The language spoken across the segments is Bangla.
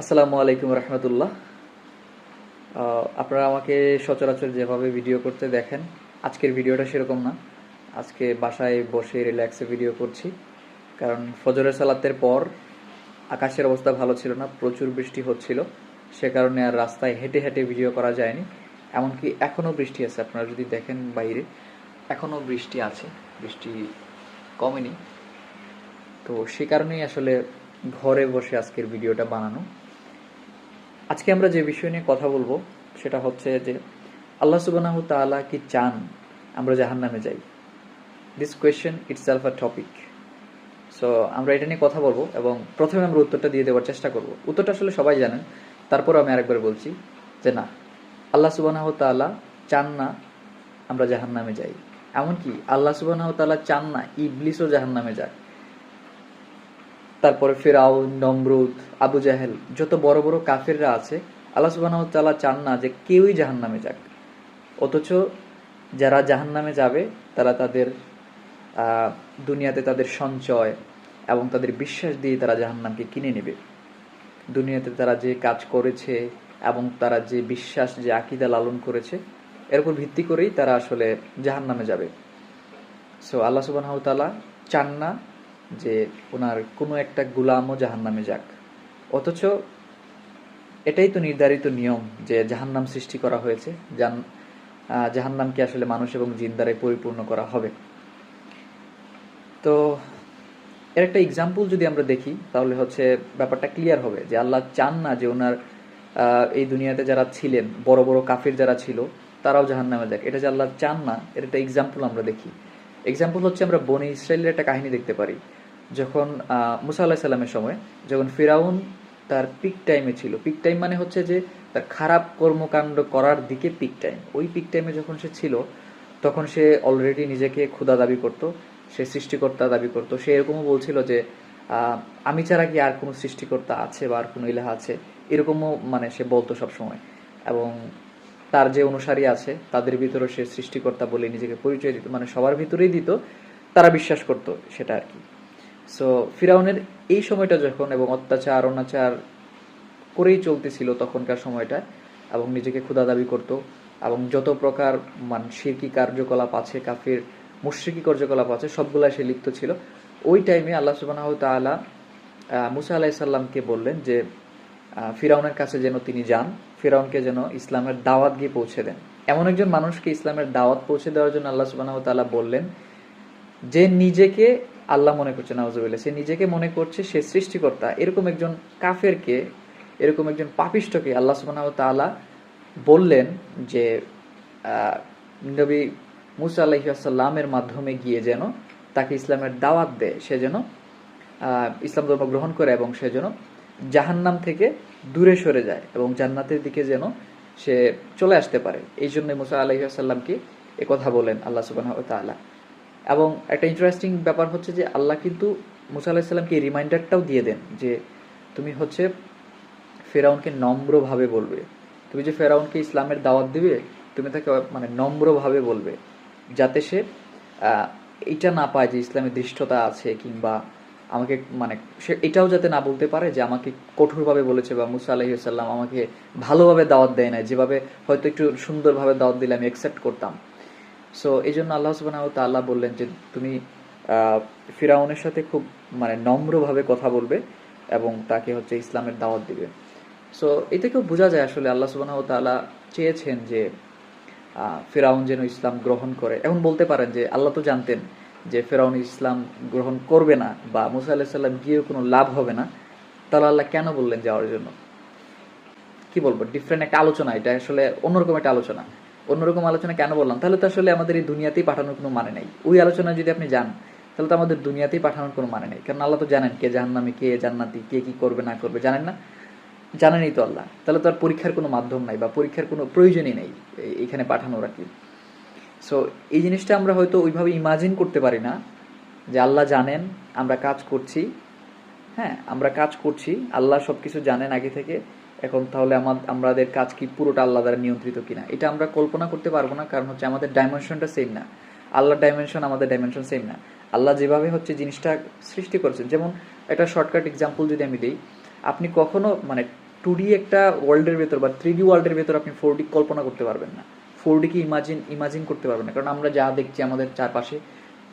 আসসালামু আলাইকুম রহমতুল্লাহ। আপনারা আমাকে সচরাচর যেভাবে ভিডিও করতে দেখেন, আজকের ভিডিওটা সেরকম না। আজকে বাসায় বসে রিল্যাক্সে ভিডিও করছি। কারণ ফজরের সালাতের পর আকাশের অবস্থা ভালো ছিল না, প্রচুর বৃষ্টি হচ্ছিল। সে কারণে আর রাস্তায় হেঁটে হেঁটে ভিডিও করা যায়নি। এমনকি এখনও বৃষ্টি আছে, আপনারা যদি দেখেন বাইরে, এখনও বৃষ্টি আছে। বৃষ্টি কমেনি। তো সে কারণেই আসলে ঘরে বসে আজকের ভিডিওটা বানানো। আজকে আমরা যে বিষয় নিয়ে কথা বলব, সেটা হচ্ছে যে আল্লাহ সুবানাহ তাআলা কি চান আমরা জাহান নামে যাই? This question itself a topic so আমরা এটা নিয়ে কথা বলব এবং প্রথমে আমরা উত্তরটা দিয়ে দেওয়ার চেষ্টা করব। উত্তরটা আসলে সবাই জানেন তারপর আমি আরেকবার বলছি যে না, আল্লাহ সুবানাহ তাআলা চান না আমরা জাহান নামে যাই। এমনকি আল্লাহ সুবানাহ তাআলা চান না ইবলিসও জাহান নামে যায় তারপরে ফেরাউন, নমরুদ, আবু জাহেল, যত বড় বড় কাফেররা আছে, আল্লাহ সুবাহ তাআলা চান না যে কেউই জাহান নামে যাক। অথচ যারা জাহান নামে যাবে, তারা তাদের দুনিয়াতে তাদের সঞ্চয় এবং তাদের বিশ্বাস দিয়ে তারা জাহান্নামকে কিনে নেবে। দুনিয়াতে তারা যে কাজ করেছে এবং তারা যে বিশ্বাস, যে আকিদা লালন করেছে, এর উপর ভিত্তি করেই তারা আসলে জাহান নামে যাবে। সো আল্লাহ সুবাহ তাআলা চান না যে ওনার কোনো একটা গুলামও জাহান নামে যাক। অথচ এটাই তো নির্ধারিত নিয়ম যে জাহান্নাম সৃষ্টি করা হয়েছে আহ, জাহান্নামকে আসলে মানুষ এবং জিন দ্বারাই পরিপূর্ণ করা হবে। তো এর একটা এক্সাম্পল যদি আমরা দেখি তাহলে হচ্ছে ব্যাপারটা ক্লিয়ার হবে যে আল্লাহ চান না যে ওনার এই দুনিয়াতে যারা ছিলেন বড় বড় কাফির যারা ছিল তারাও জাহান নামে যাক। এটা যে আল্লাহ চান না এর একটা এক্সাম্পল আমরা দেখি। এক্সাম্পল হচ্ছে আমরা বনে ইসরায়েলের একটা কাহিনী দেখতে পারি। যখন মুসা আল্লাহ সাল্লামের সময়, যখন ফিরাউন তার পিক টাইমে ছিল পিক টাইম মানে হচ্ছে যে তার খারাপ কর্মকাণ্ড করার দিকে পিক টাইম ওই পিক টাইমে যখন সে ছিল, তখন সে অলরেডি নিজেকে ক্ষুধা দাবি করত, সে সৃষ্টিকর্তা দাবি করত। সে এরকমও বলছিল যে আমি ছাড়া কি আর কোনো সৃষ্টিকর্তা আছে বা আর কোনো ইলাহা আছে? এরকমও মানে সে বলতো সবসময়। এবং তার যে অনুসারী আছে, তাদের ভিতরে সে সৃষ্টিকর্তা বলে নিজেকে পরিচয় দিত মানে সবার ভিতরেই দিত, তারা বিশ্বাস করত সেটা আর কি। সো ফিরাউনের এই সময়টা যখন এবং অত্যাচার অনাচার করেই চলতেছিল তখনকার সময়টা এবং নিজেকে ক্ষুধা দাবি করত এবং যত প্রকার মান শিরকি কার্যকলাপ আছে কাফির মুশ্রিকি কার্যকলাপ আছে সবগুলা সে লিপ্ত ছিল। ওই টাইমে আল্লাহ সুবাহ আহ, মুসা আলাহি সাল্লামকে বললেন যে ফিরাউনের কাছে যেন তিনি যান ফিরাউনকে যেন ইসলামের দাওয়াত গিয়ে পৌঁছে দেন। এমন একজন মানুষকে ইসলামের দাওয়াত পৌঁছে দেওয়ার জন্য আল্লাহ সুবাহ তাআলা বললেন যে নিজেকে আল্লাহ মনে করছে, নাউজুবিল্লাহ। সে নিজেকে মনে করছে, সে সৃষ্টিকর্তা। এরকম একজন কাফেরকে, এরকম একজন পাপিষ্টকে আল্লাহ তাআলা বললেন যে নবী মুসা আলাইসাল্লামের মাধ্যমে গিয়ে যেন তাকে ইসলামের দাওয়াত দেয়, সে যেন ইসলাম ধর্ম গ্রহণ করে এবং সে যেন জাহান্নাম থেকে দূরে সরে যায় এবং জান্নাতের দিকে যেন সে চলে আসতে পারে। এই জন্য মুসা আলাইসাল্লামকে এ কথা বলেন আল্লাহ সুবাহ তাআলা। এবং একটা ইন্টারেস্টিং ব্যাপার হচ্ছে যে আল্লাহ কিন্তু মুসা আলাহিসাল্লামকে এই রিমাইন্ডারটাও দিয়ে দেন যে তুমি হচ্ছে ফেরাউনকে নম্রভাবে বলবে। তুমি যে ফেরাউনকে ইসলামের দাওয়াত দিবে, তুমি তাকে মানে নম্রভাবে বলবে যাতে সে এটা না পায় যে ইসলামের দৃষ্টতা আছে কিংবা আমাকে মানে সে এটাও যাতে না বলতে পারে যে আমাকে কঠোরভাবে বলেছে বা মুসা আলহিসাল্লাম আমাকে ভালোভাবে দাওয়াত দেয় না যেভাবে হয়তো একটু সুন্দরভাবে দাওয়াত দিলে আমি অ্যাকসেপ্ট করতাম। সো এই জন্য আল্লাহ সুবাহ তাল্লাহ বললেন যে তুমি ফিরাউনের সাথে খুব মানে নম্রভাবে কথা বলবে এবং তাকে হচ্ছে ইসলামের দাওয়াত দিবে। সো এ থেকেও বোঝা যায় আসলে আল্লাহ সুবাহ তাআলা চেয়েছেন যে ফেরাউন যেন ইসলাম গ্রহণ করে। এখন বলতে পারেন যে, আল্লাহ তো জানতেন যে ফেরাউন ইসলাম গ্রহণ করবে না বা মুসা আল্লাহ সাল্লাম গিয়েও কোনো লাভ হবে না। তাহলে আল্লাহ কেন বললেন যাওয়ার জন্য? কি বলব? ডিফারেন্ট একটা আলোচনা। এটা আসলে অন্যরকম একটা আলোচনা। অন্যরকম আলোচনা কেন বললাম? তাহলে তো আসলে আমাদের এই দুনিয়াতেই পাঠানোর কোনো মানে নেই। ওই আলোচনা যদি আপনি যান, তাহলে তো আমাদের দুনিয়াতেই পাঠানোর কোনো মানে নেই। কারণ আল্লাহ তো জানেন কে জাহান্নামী, কে জান্নাতি, কে কি করবে, না করবে, জানেন না? জানেনই তো আল্লাহ। তাহলে তো আর পরীক্ষার কোনো মাধ্যম নাই বা পরীক্ষার কোনো প্রয়োজনই নেই এইখানে পাঠানোর আর কি। সো এই জিনিসটা আমরা হয়তো ওইভাবে ইমাজিন করতে পারি না যে আল্লাহ জানেন, আমরা কাজ করছি। হ্যাঁ আমরা কাজ করছি, আল্লাহ সব কিছু জানেন আগে থেকে। এখন তাহলে আমা- আমাদের কাজ কি পুরোটা আল্লাহ দ্বারা নিয়ন্ত্রিত কিনা? এটা আমরা কল্পনা করতে পারব না, কারণ হচ্ছে আমাদের ডাইমেনশনটা সেম না। আল্লাহর ডাইমেনশন আমাদের ডাইমেনশন সেম না। আল্লাহ যেভাবে হচ্ছে জিনিসটা সৃষ্টি করেছেন, যেমন একটা শর্টকাট এক্সাম্পল যদি আমি দিই, আপনি কখনো মানে টু একটা ওয়ার্ল্ডের ভেতর বা থ্রি ডি ওয়ার্ল্ডের ভেতর আপনি ফোর ডি কল্পনা করতে পারবেন না। ফোর ডিকে ইমাজিন ইমাজিন করতে পারবেন না, কারণ আমরা যা দেখছি আমাদের চারপাশে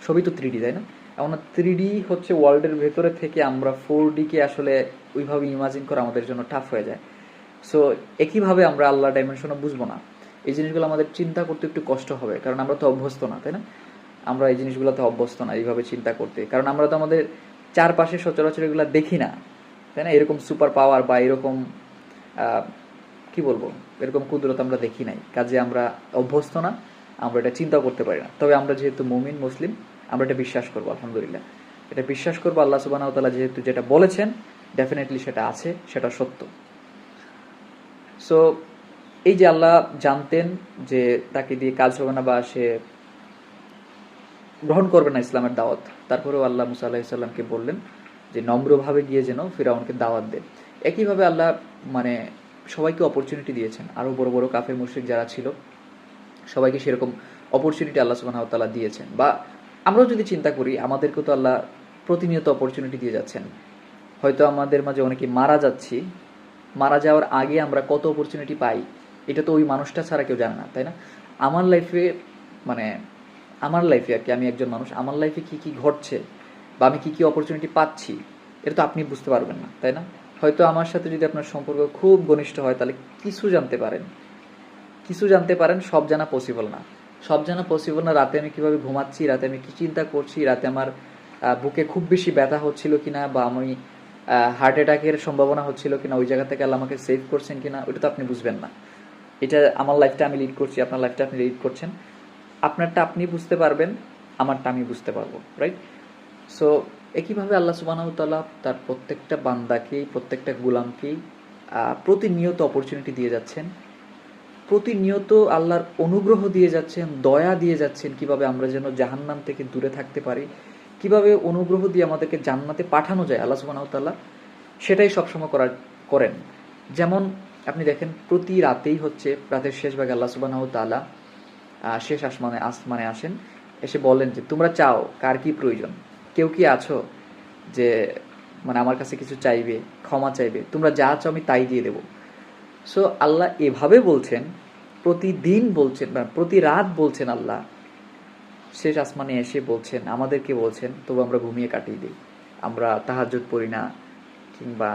সবই তো থ্রি ডি তাই না? এমন থ্রি ডি হচ্ছে ওয়ার্ল্ডের ভেতরে থেকে আমরা ফোর ডিকে আসলে ওইভাবে ইমাজিন করা আমাদের জন্য টাফ হয়ে যায়। সো একইভাবে আমরা আল্লাহ ডাইমেনশনও বুঝব না। এই জিনিসগুলো আমাদের চিন্তা করতে একটু কষ্ট হবে, কারণ আমরা তো অভ্যস্ত না, তাই না? আমরা এই জিনিসগুলোতে অভ্যস্ত না, এইভাবে চিন্তা করতে। কারণ আমরা তো আমাদের চারপাশে সচরাচর এগুলো দেখি না, তাই না? এরকম সুপার পাওয়ার বা এরকম কি বলব? এরকম কুদরত আমরা দেখি নাই। কাজে আমরা অভ্যস্ত না, আমরা এটা চিন্তাও করতে পারি না। তবে আমরা যেহেতু মুমিন, মুসলিম, আমরা এটা বিশ্বাস করব, আলহামদুলিল্লাহ। এটা বিশ্বাস করব, আল্লাহ সুবাহ যেহেতু যেটা বলেছেন ডেফিনেটলি সেটা আছে, সেটা সত্য। সো এই যে আল্লাহ জানতেন যে তাকে দিয়ে কাজ হবে না বা সে গ্রহণ করবে না ইসলামের দাওয়াত, তারপরেও আল্লাহ মুসা আল্লাহিসাল্লামকে বললেন যে নম্রভাবে গিয়ে যেন ফিরাউনকে দাওয়াত দেন। একইভাবে আল্লাহ মানে সবাইকে অপরচুনিটি দিয়েছেন। আরও বড় বড় কাফের মুশ্রিক যারা ছিল, সবাইকে সেরকম অপরচুনিটি আল্লাহ সুবাহ তাল্লাহ দিয়েছেন। বা আমরাও যদি চিন্তা করি, আমাদেরকেও তো আল্লাহ প্রতিনিয়ত অপরচুনিটি দিয়ে যাচ্ছেন। হয়তো আমাদের মাঝে অনেকে মারা যাচ্ছি মারা যাওয়ার আগে আমরা কত অপরচুনিটি পাই, এটা তো ওই মানুষটা ছাড়া কেউ জানে না, তাই না? আমার লাইফে মানে আমার লাইফে আর কি, আমি একজন মানুষ, আমার লাইফে কি কি ঘটছে বা আমি কি কি অপরচুনিটি পাচ্ছি, এটা তো আপনি বুঝতে পারবেন না, তাই না? হয়তো আমার সাথে যদি আপনার সম্পর্ক খুব ঘনিষ্ঠ হয়, তাহলে কিছু জানতে পারেন। কিছু জানতে পারেন, সব জানা পসিবল না। সব জানা পসিবল না, রাতে আমি কীভাবে ঘুমাচ্ছি, রাতে আমি কি চিন্তা করছি, রাতে আমার বুকে খুব বেশি ব্যথা হচ্ছিল কিনা বা আমি হার্ট অ্যাটাকের সম্ভাবনা হচ্ছিল কিনা, ওই জায়গা থেকে আল্লাহ আমাকে সেভ করছেন কিনা ওটা তো আপনি বুঝবেন না। এটা আমার লাইফটা আমি লিড করছি, আপনার লাইফটা আপনি লিড করছেন। আপনারটা আপনি বুঝতে পারবেন, আমারটা আমি বুঝতে পারব রাইট সো একইভাবে আল্লাহ সুবাহতাল্লাহ তার প্রত্যেকটা বান্দাকেই, প্রত্যেকটা গুলামকেই প্রতিনিয়ত অপরচুনিটি দিয়ে যাচ্ছেন। প্রতিনিয়ত আল্লাহর অনুগ্রহ দিয়ে যাচ্ছেন, দয়া দিয়ে যাচ্ছেন কীভাবে আমরা যেন জাহান্নাম থেকে দূরে থাকতে পারি। কীভাবে অনুগ্রহ দিয়ে আমাদেরকে জান্নাতে পাঠানো যায় আল্লাহ সুবাহতাল্লাহ সেটাই সবসময় করার, করেন। যেমন আপনি দেখেন প্রতি রাতেই হচ্ছে, রাতের শেষ ভাগে আল্লাহ সুবাহ তাল্লাহ শেষ আসমানে আসমানে আসেন, এসে বলেন যে, তোমরা চাও, কার কি প্রয়োজন? কেউ কি আছো? যে মানে আমার কাছে কিছু চাইবে, ক্ষমা চাইবে, তোমরা যা চাও আমি তাই দিয়ে দেবো। সো আল্লাহ এভাবে বলছেন, প্রতিদিন বলছেন মানে প্রতি রাত বলছেন আল্লাহ শেষ আসমানে এসে বলছেন, আমাদেরকে বলছেন, তবু আমরা ঘুমিয়ে কাটিয়ে দিই। আমরা তাহাজুদ পড়ি না কিংবা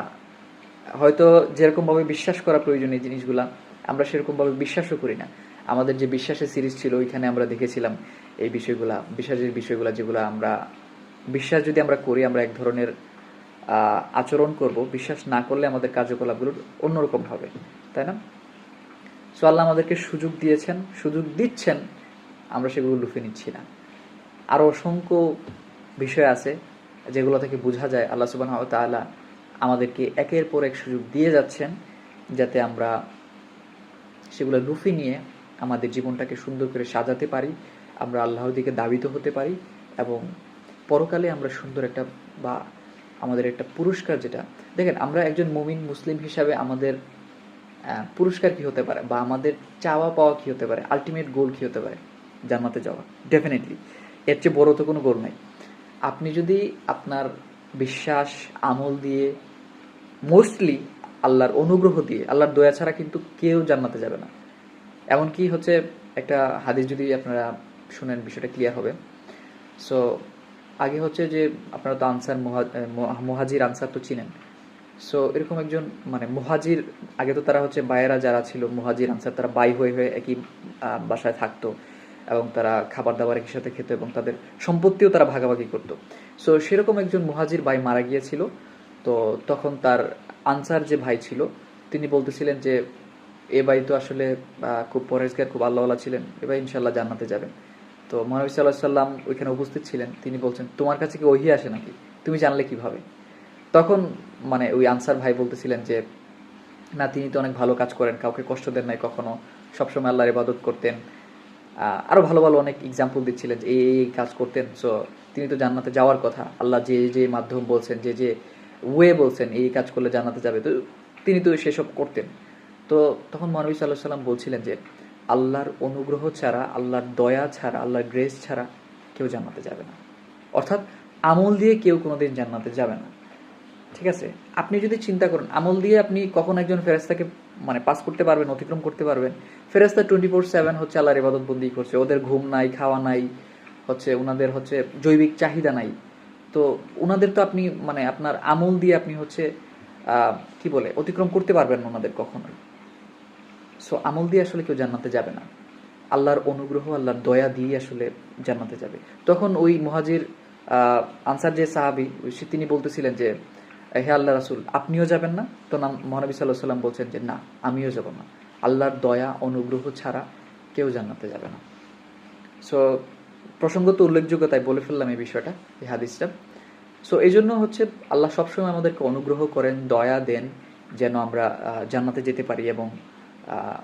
হয়তো যেরকমভাবে বিশ্বাস করা প্রয়োজন এই জিনিসগুলা, আমরা সেরকমভাবে বিশ্বাসও করি না। আমাদের যে বিশ্বাসের সিরিজ ছিল, ওইখানে আমরা দেখেছিলাম এই বিষয়গুলা, বিশ্বাসের বিষয়গুলা যেগুলো আমরা, বিশ্বাস যদি আমরা করি, আমরা এক ধরনের আচরণ করব। বিশ্বাস না করলে আমাদের কার্যকলাপগুলো অন্যরকম হবে। তাই না? সো আল্লাহ আমাদেরকে সুযোগ দিয়েছেন, সুযোগ দিচ্ছেন আমরা সেগুলো লুফে নিচ্ছি না। আরও অসংখ্য বিষয় আছে যেগুলো থেকে বোঝা যায় আল্লাহ সুবাহ তাআলা আমাদেরকে একের পর এক সুযোগ দিয়ে যাচ্ছেন যাতে আমরা সেগুলো লুফে নিয়ে আমাদের জীবনটাকে সুন্দর করে সাজাতে পারি, আমরা আল্লাহর দিকে দাবিত হতে পারি এবং পরকালে আমরা সুন্দর একটা বা আমাদের একটা পুরস্কার যেটা, দেখেন আমরা একজন মুমিন মুসলিম হিসাবে আমাদের পুরস্কার কি হতে পারে বা আমাদের চাওয়া পাওয়া কি হতে পারে আলটিমেট গোল কি হতে পারে? জান্নাতে যাওয়া ডেফিনেটলি এর চেয়ে বড় তো কোনো গোল নাই। আপনি যদি আপনার বিশ্বাস, আমল দিয়ে মোস্টলি আল্লাহর অনুগ্রহ দিয়ে, আল্লাহর দয়া ছাড়া কিন্তু কেউ জান্নাতে যাবে না। এমনকি হচ্ছে একটা হাদিস যদি আপনারা শুনেন, বিষয়টা ক্লিয়ার হবে। সো আগে হচ্ছে যে আপনারা তো আনসার মুহাজির আনসার তো চিনেন। সো এরকম একজন মানে মোহাজির, আগে তো তারা হচ্ছে বায়েরা যারা ছিল, মোহাজির আনসার, তারা বাই হয়ে হয়ে একই বাসায় থাকতো। এবং তারা খাবার দাবার একই সাথে খেত এবং তাদের সম্পত্তিও তারা ভাগাভাগি করতো। সো সেরকম একজন মুহাজির ভাই মারা গিয়েছিল। তো তখন তার আনসার যে ভাই ছিল, তিনি বলতেছিলেন যে, এ ভাই তো আসলে খুব পরেজগার খুব আল্লাহওয়ালা ছিলেন। এ ভাই ইনশাল্লাহ জান্নাতে যাবেন। তো মহানবী সাল্লাহ সাল্লাম ওইখানে উপস্থিত ছিলেন। তিনি বলছেন, তোমার কাছে কি ওহি আসে নাকি? তুমি জানলে কীভাবে? তখন মানে ওই আনসার ভাই বলতেছিলেন যে, না, তিনি তো অনেক ভালো কাজ করেন। কাউকে কষ্ট দেন নাই কখনো। সবসময় আল্লাহর ইবাদত করতেন। আহ, আরও ভালো ভালো অনেক এক্সাম্পল দিচ্ছিলেন যে এই এই কাজ করতেন। সো তিনি তো জান্নাতে যাওয়ার কথা। আল্লাহ যে যে মাধ্যম বলছেন যে যে ওয়ে বলছেন এই কাজ করলে জান্নাতে যাবে। তো তিনি তো সেসব করতেন। তো তখন মহানবী সাল্লাহ সাল্লাম বলছিলেন যে আল্লাহর অনুগ্রহ ছাড়া আল্লাহর দয়া ছাড়া আল্লাহর গ্রেস ছাড়া কেউ জান্নাতে যাবে না। অর্থাৎ আমল দিয়ে কেউ কোনোদিন জান্নাতে যাবে না। ঠিক আছে? আপনি যদি চিন্তা করেন আমল দিয়ে আপনি কখন একজন ফেরেস্তাকে মানে পাস করতে পারবেন, অতিক্রম করতে পারবেন। ফেরেস্তা টোয়েন্টি ফোর সেভেন হচ্ছে আল্লাহর ইবাদত বন্দি করছে। ওদের ঘুম নাই, খাওয়া নাই, হচ্ছে ওনাদের হচ্ছে জৈবিক চাহিদা নাই। তো ওনাদের তো আপনি মানে আপনার আমল দিয়ে আপনি হচ্ছে কি বলে, অতিক্রম করতে পারবেন না ওনাদের কখনোই। সো আমল দিয়ে আসলে কেউ জান্নাতে যাবে না। আল্লাহর অনুগ্রহ, আল্লাহর দয়া দিয়ে আসলে জান্নাতে যাবে। তখন ওই মহাজির আনসার যে সাহাবি তিনি বলতেছিলেন যে হে আল্লাহ রাসুল, আপনিও যাবেন না? তো নাম মহানবী সাল্লাহ সাল্লাম বলছেন যে, না, আমিও যাব না। আল্লাহর দয়া, অনুগ্রহ ছাড়া কেউ জান্নাতে যাবে না। সো প্রসঙ্গত উল্লেখযোগ্য, তাই বলে ফেললাম এই বিষয়টা, এই হাদিসটা। সো এই জন্য হচ্ছে আল্লাহ সবসময় আমাদেরকে অনুগ্রহ করেন, দয়া দেন, যেন আমরা জান্নাতে যেতে পারি এবং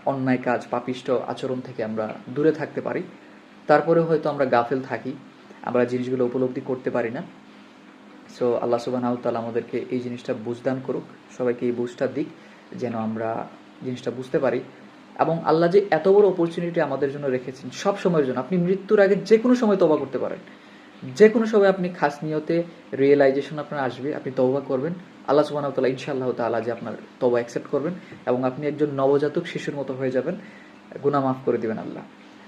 অন্যায় কাজ, পাপিষ্ট আচরণ থেকে আমরা দূরে থাকতে পারি। তারপরে হয়তো আমরা গাফেল থাকি, আমরা জিনিসগুলো উপলব্ধি করতে পারি না। সো আল্লাহ সুবাহ তাআলা আমাদেরকে এই জিনিসটা বুঝদান করুক, সবাইকে এই বুঝটা দিক, যেন আমরা জিনিসটা বুঝতে পারি। এবং আল্লাহ যে এত বড় অপরচুনিটি আমাদের জন্য রেখেছেন সব সময়ের জন্য। আপনি মৃত্যুর আগে যে কোনো সময় তবা করতে পারেন। যে কোনো সময় আপনি খাস নিয়তে রিয়েলাইজেশন আপনার আসবে, আপনি তওবা করবেন। আল্লাহ সুবাহ তাআলা ইনশাআল্লাহ তাআলা যে আপনার তবা অ্যাকসেপ্ট করবেন এবং আপনি একজন নবজাতক শিশুর মতো হয়ে যাবেন। গুনাহ মাফ করে দিবেন আল্লাহ।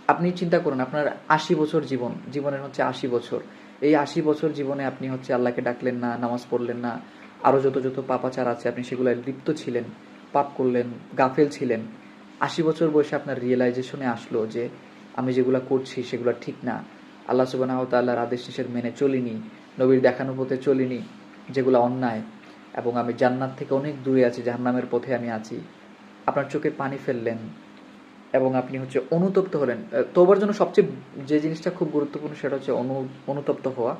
আপনি চিন্তা করুন, আপনার আশি বছর জীবন, জীবনের হচ্ছে আশি বছর। এই আশি বছর জীবনে আপনি হচ্ছে আল্লাহকে ডাকলেন না, নামাজ পড়লেন না আরও যত যত পাপাচার আছে, আপনি সেগুলো লিপ্ত ছিলেন, পাপ করলেন, গাফেল ছিলেন। আশি বছর বয়সে আপনার রিয়েলাইজেশনে আসলো যে আমি যেগুলো করছি সেগুলো ঠিক না। আল্লাহ সুবাহ তাল্লাহর আদেশ নিষেধ মেনে চলিনি, নবীর দেখানো পথে চলিনি, যেগুলো অন্যায়। এবং আমি জান্নাত থেকে অনেক দূরে আছি, জাহান্নামের পথে আমি আছি। আপনার চোখে পানি ফেললেন এবং আপনি হচ্ছে অনুতপ্ত হলেন। তোবার জন্য সবচেয়ে যে জিনিসটা খুব গুরুত্বপূর্ণ সেটা হচ্ছে অনু, অনুতপ্ত হওয়া,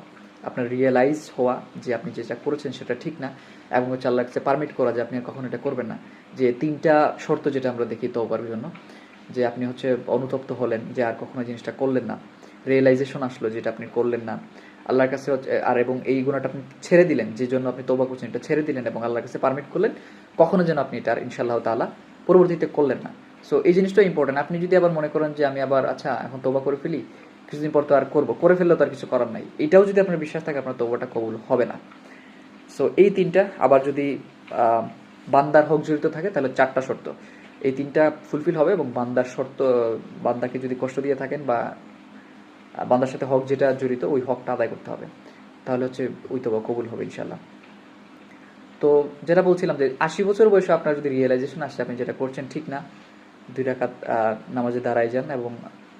আপনার রিয়েলাইজ হওয়া যে আপনি যেটা করেছেন সেটা ঠিক না এবং হচ্ছে আল্লাহ কাছে পারমিট করা যে আপনি কখনো এটা করবেন না। যে তিনটা শর্ত যেটা আমরা দেখি তোবার জন্য, যে আপনি হচ্ছে অনুতপ্ত হলেন যে আর কখনো জিনিসটা করলেন না। রিয়েলাইজেশন আসলো যেটা আপনি করলেন না। আল্লাহর কাছে আর এবং এই গুণাটা আপনি ছেড়ে দিলেন, যে জন্য আপনি তোবা করছেন, এটা ছেড়ে দিলেন এবং আল্লাহর কাছে পারমিট করলেন, কখনো যেন আপনি এটা আর ইনশাআল্লাহ তাআলা পরবর্তীতে করলেন না। সো এই জিনিসটা ইম্পর্টেন্ট আপনি যদি আবার মনে করেন যে আমি আবার আচ্ছা এখন তোবা করে ফেলি, কিছুদিন পর তো আর করব, করে ফেললেও তো আর কিছু করার নাই। এটাও যদি আপনার বিশ্বাস থাকে, আপনার তোবাটা কবুল হবে না। সো এই তিনটা, আবার যদি বান্দার হক জড়িত থাকে, তাহলে চারটা শর্ত। এই তিনটা ফুলফিল হবে এবং বান্দার শর্ত, বান্দাকে যদি কষ্ট দিয়ে থাকেন বা বান্দার সাথে হক যেটা জড়িত, ওই হকটা আদায় করতে হবে। তাহলে হচ্ছে ওই তো কবুল হবে ইনশাল্লাহ তো, যেটা বলছিলাম যে, আশি বছর বয়সে আপনার যদি রিয়েলাইজেশন আসে, আপনি যেটা করছেন ঠিক না দুই আহ, নামাজে দাঁড়ায় যান এবং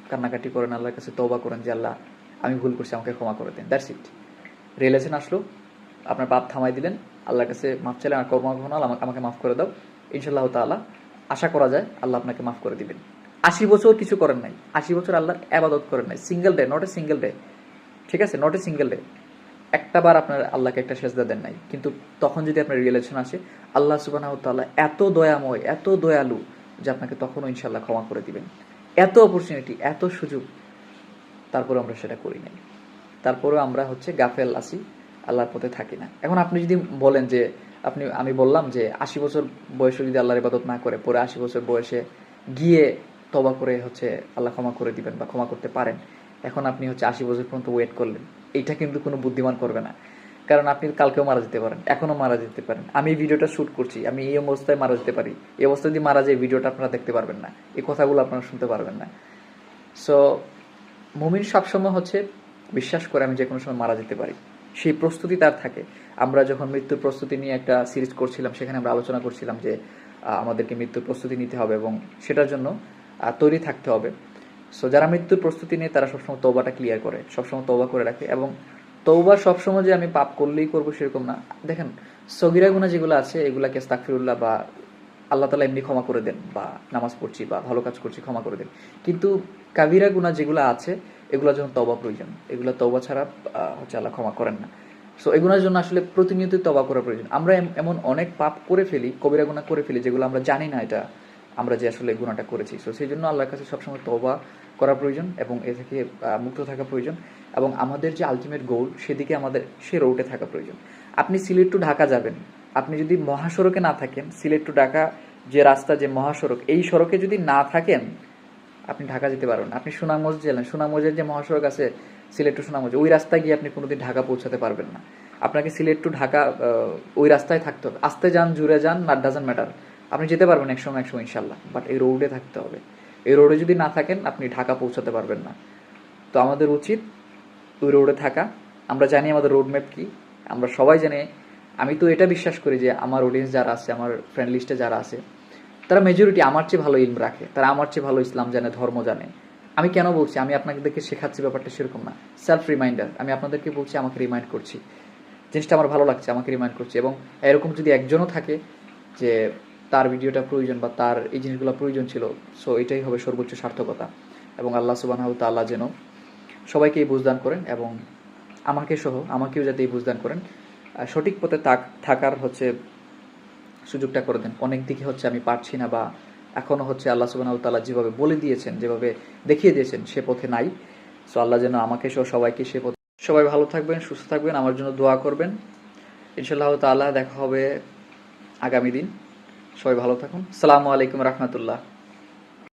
কান্নাকাটি করেন আল্লাহর কাছে তওবা করেন যে আল্লাহ আমি ভুল করছি আমাকে ক্ষমা করে দেন। দ্যাটস ইট রিয়েলাইজেশন আসলো আপনার পাপ থামাই দিলেন আল্লাহর কাছে মাফ চাইলেন আর কর্মঘন আমাকে মাফ করে দাও। ইনশাল্লাহ তাআলা আশা করা যায় আল্লাহ আপনাকে মাফ করে দিবেন। আশি বছর কিছু করেন নাই। আশি বছর আল্লাহর আবাদত করেন নাই। Single day not a single day ঠিক আছে? নট এ সিঙ্গেল ডে একটা বার আপনার আল্লাহকে একটা সেজদা দেন নাই। কিন্তু তখন যদি আপনার রিয়েলাইজেশন আসে আল্লাহ সুবাহ তাআলা এত দয়াময় এত দয়ালু যে আপনাকে তখনও ইনশাল্লাহ ক্ষমা করে দিবেন। এত অপরচুনিটি এত সুযোগ তারপরে আমরা সেটা করি নাই। তারপরেও আমরা হচ্ছে গাফেল আসি আল্লাহর পথে থাকি না। এখন আপনি যদি বলেন যে, আপনি, আমি বললাম যে, আশি বছর বয়সে যদি আল্লাহর ইবাদত না করে, পরে আশি বছর বয়সে গিয়ে তবা করে হচ্ছে আল্লাহ ক্ষমা করে দিবেন বা ক্ষমা করতে পারেন, এখন আপনি হচ্ছে আশি বছর পর্যন্ত ওয়েট করলেন, এইটা কিন্তু কোনো বুদ্ধিমান করবে না। কারণ আপনি কালকেও মারা যেতে পারেন এখনও মারা যেতে পারেন। আমি এই ভিডিওটা শ্যুট করছি, আমি এই অবস্থায় মারা যেতে পারি। এই অবস্থায় যদি মারা যায়, ভিডিওটা আপনারা দেখতে পারবেন না। এই কথাগুলো আপনারা শুনতে পারবেন না। সো মুমিন সবসময় হচ্ছে বিশ্বাস করে আমি যে কোনো সময় মারা যেতে পারি। সেই প্রস্তুতি তার থাকে। আমরা যখন মৃত্যুর প্রস্তুতি নিয়ে একটা সিরিজ করছিলাম, সেখানে আমরা আলোচনা করছিলাম যে আমাদেরকে মৃত্যুর প্রস্তুতি নিতে হবে এবং সেটার জন্য তৈরি থাকতে হবে। সো যারা মৃত্যুর প্রস্তুতি নিয়ে তারা সবসময় তৌবাটা ক্লিয়ার করে, সবসময় তৌবা করে রাখে এবং তৌবা সবসময় যে আমি পাপ করলেই করব সেরকম না। দেখেন, সগিরা গুণা যেগুলো আছে, এগুলাকে স্তাকফিরুল্লাহ বা আল্লাহ তালা এমনি ক্ষমা করে দেন বা নামাজ পড়ছি বা ভালো কাজ করছি, ক্ষমা করে দেন। কিন্তু কাবিরা গুণা যেগুলো আছে, এগুলোর জন্য তবা প্রয়োজন। এগুলো তবা ছাড়া হচ্ছে আল্লাহ ক্ষমা করেন না। সো এগুলোর জন্য আসলে প্রতিনিয়তই তবা করা প্রয়োজন। আমরা এম- এমন অনেক পাপ করে ফেলি, কবিরা গুণা করে ফেলি, যেগুলো আমরা জানি না এটা আমরা যে আসলে গুণাটা করেছি। সো সেই জন্য আল্লাহর কাছে সবসময় তবা করা প্রয়োজন এবং এ থেকে মুক্ত থাকা প্রয়োজন এবং আমাদের যে আলটিমেট গোল সেদিকে আমাদের সে রোডে থাকা প্রয়োজন। আপনি সিলেট টু ঢাকা যাবেন। আপনি যদি মহাসড়কে না থাকেন, সিলেট টু ঢাকা যে রাস্তা, যে মহাসড়ক, এই সড়কে যদি না থাকেন, আপনি ঢাকা যেতে পারবেন আপনি সুনামগঞ্জ জেলেন সুনামগঞ্জের যে মহাসড়ক আছে, সিলেট টু সুনামগঞ্জ, ওই রাস্তায় গিয়ে আপনি কোনোদিন ঢাকা পৌঁছাতে পারবেন না। আপনাকে সিলেট টু ঢাকা ওই রাস্তায় থাকতে হবে। আসতে যান, জুড়ে যান না ডাজেন্ট ম্যাটার আপনি যেতে পারবেন একসময় একসময় ইনশাল্লাহ বাট এই রোডে থাকতে হবে। এই রোডে যদি না থাকেন, আপনি ঢাকা পৌঁছাতে পারবেন না। তো আমাদের উচিত ওই রোডে থাকা। আমরা জানি আমাদের রোড ম্যাপ কি। আমরা সবাই জানি। আমি তো এটা বিশ্বাস করি যে আমার অডিয়েন্স যারা আছে, আমার ফ্রেন্ড লিস্টে যারা আছে, তারা মেজরিটি আমার চেয়ে ভালো ইলম রাখে। তারা আমার চেয়ে ভালো ইসলাম জানে, ধর্ম জানে। আমি কেন বলছি? আমি আপনাদেরকে শেখাচ্ছি ব্যাপারটা সেরকম না। সেলফ রিমাইন্ডার আমি আপনাদেরকে বলছি, আমাকে রিমাইন্ড করছি। জিনিসটা আমার ভালো লাগছে, আমাকে রিমাইন্ড করছি। এবং এরকম যদি একজনও থাকে যে তার ভিডিওটা প্রয়োজন বা তার এই জিনিসগুলো প্রয়োজন ছিল সো এটাই হবে সর্বোচ্চ সার্থকতা। এবং আল্লাহ সুবাহ তাল্লাহ যেন সবাইকে এই বুঝদান করেন এবং আমাকে সহ, আমাকেও যাতে এই বুঝদান করেন। সঠিক পথে তাক- থাকার হচ্ছে সুযোগটা করে দেন। অনেক দিকে হচ্ছে আমি পারছি না বা এখনও হচ্ছে আল্লাহ সুবাহ তাল্লাহ যেভাবে বলে দিয়েছেন, যেভাবে দেখিয়ে দিয়েছেন, সে পথে নাই। সো আল্লাহ যেন আমাকে সহ সবাইকে সে পথে, সবাই ভালো থাকবেন, সুস্থ থাকবেন, আমার জন্য দোয়া করবেন। ইনশাল্লাহ তাআলা দেখা হবে আগামী দিন। সবাই ভালো থাকুন। সালামু আলাইকুম রহমতুল্লাহ।